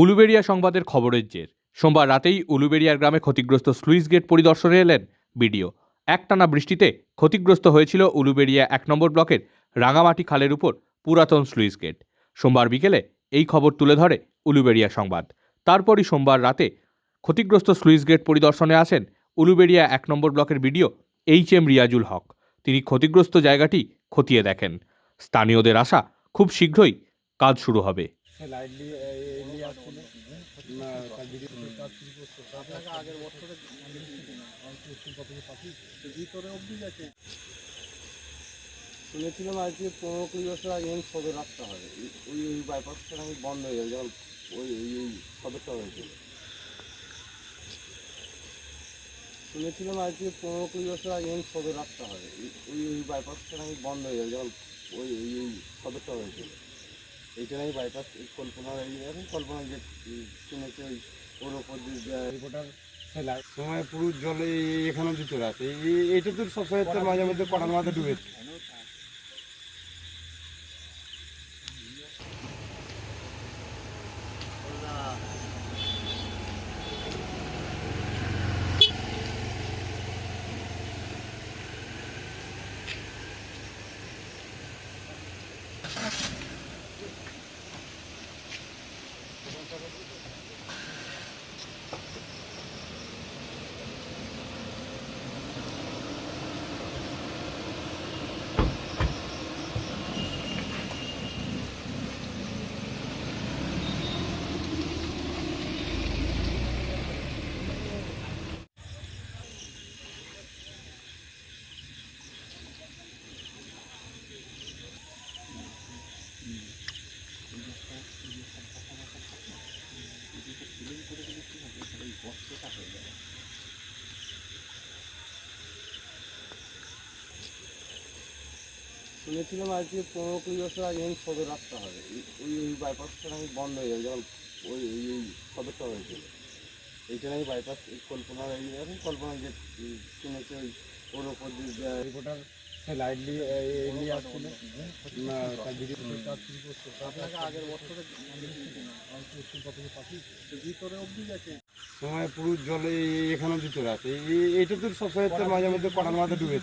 উলুবেড়িয়া সংবাদের খবরের জের। সোমবার রাতেই উলুবেড়িয়ার গ্রামে ক্ষতিগ্রস্ত স্লুইস গেট পরিদর্শনে এলেন বিডিও। একটানা বৃষ্টিতে ক্ষতিগ্রস্ত হয়েছিল উলুবেড়িয়া এক নম্বর ব্লকের রাঙামাটি খালের উপর পুরাতন স্লুইস গেট। সোমবার বিকেলে এই খবর তুলে ধরে উলুবেড়িয়া সংবাদ। তারপরই সোমবার রাতে ক্ষতিগ্রস্ত স্লুইস গেট পরিদর্শনে আসেন উলুবেড়িয়া এক নম্বর ব্লকের BDO H M Riazul Haque. তিনি ক্ষতিগ্রস্ত জায়গাটি খতিয়ে দেখেন। স্থানীয়দের আশা খুব শীঘ্রই কাজ শুরু হবে। শুনেছিলাম আজকে পনেরো কুড়ি বছর আগে এখানে সদর রাস্তা হবে। ওই ওই বাইপাসটা নাকি বন্ধ হয়ে যাবে যখন ওই ওই ওই সদরটা হয়েছিল। শুনেছিলাম আজকে পনেরো কুড়ি বছর আগে এখানে সদর রাস্তা হবে। ওই ওই বাইপাসটা নাকি বন্ধ হয়ে যাবে যখন ওই ওই ওই সদরটা হয়েছিল। এইটা নাকি বাইপাস কল্পনা এই এখন কল্পনা যে শুনেছে ওই ওর ওপর রিপোর্টার ফেলায় সময় পুরো জলে এখানে দিতে রাখে এইটা তো সবসময় মাঝে মধ্যে কটার মাঝে ডুবেছে শুনেছিলাম আজকে পনেরো কুড়ি বছর আগে এখানে সদর রাস্তা হবে। ওই ওই বাইপাসটা নাকি বন্ধ হয়ে যাবে যখন ওই ওই ওই সদরটা হয়েছিল। এইটা নাকি বাইপাস কল্পনা এখন কল্পনা যে শুনেছি ওই ওর ওপর দিয়ে রিপোর্টার লাইট এই নিয়ে আসছিল। আগের বছরে ভিতরে অবধি গেছে। সময় পুরো জলে এখানেও ভিতরে আছে এটা তো সবসময় মাঝে মধ্যে কটার মাথায় ডুবে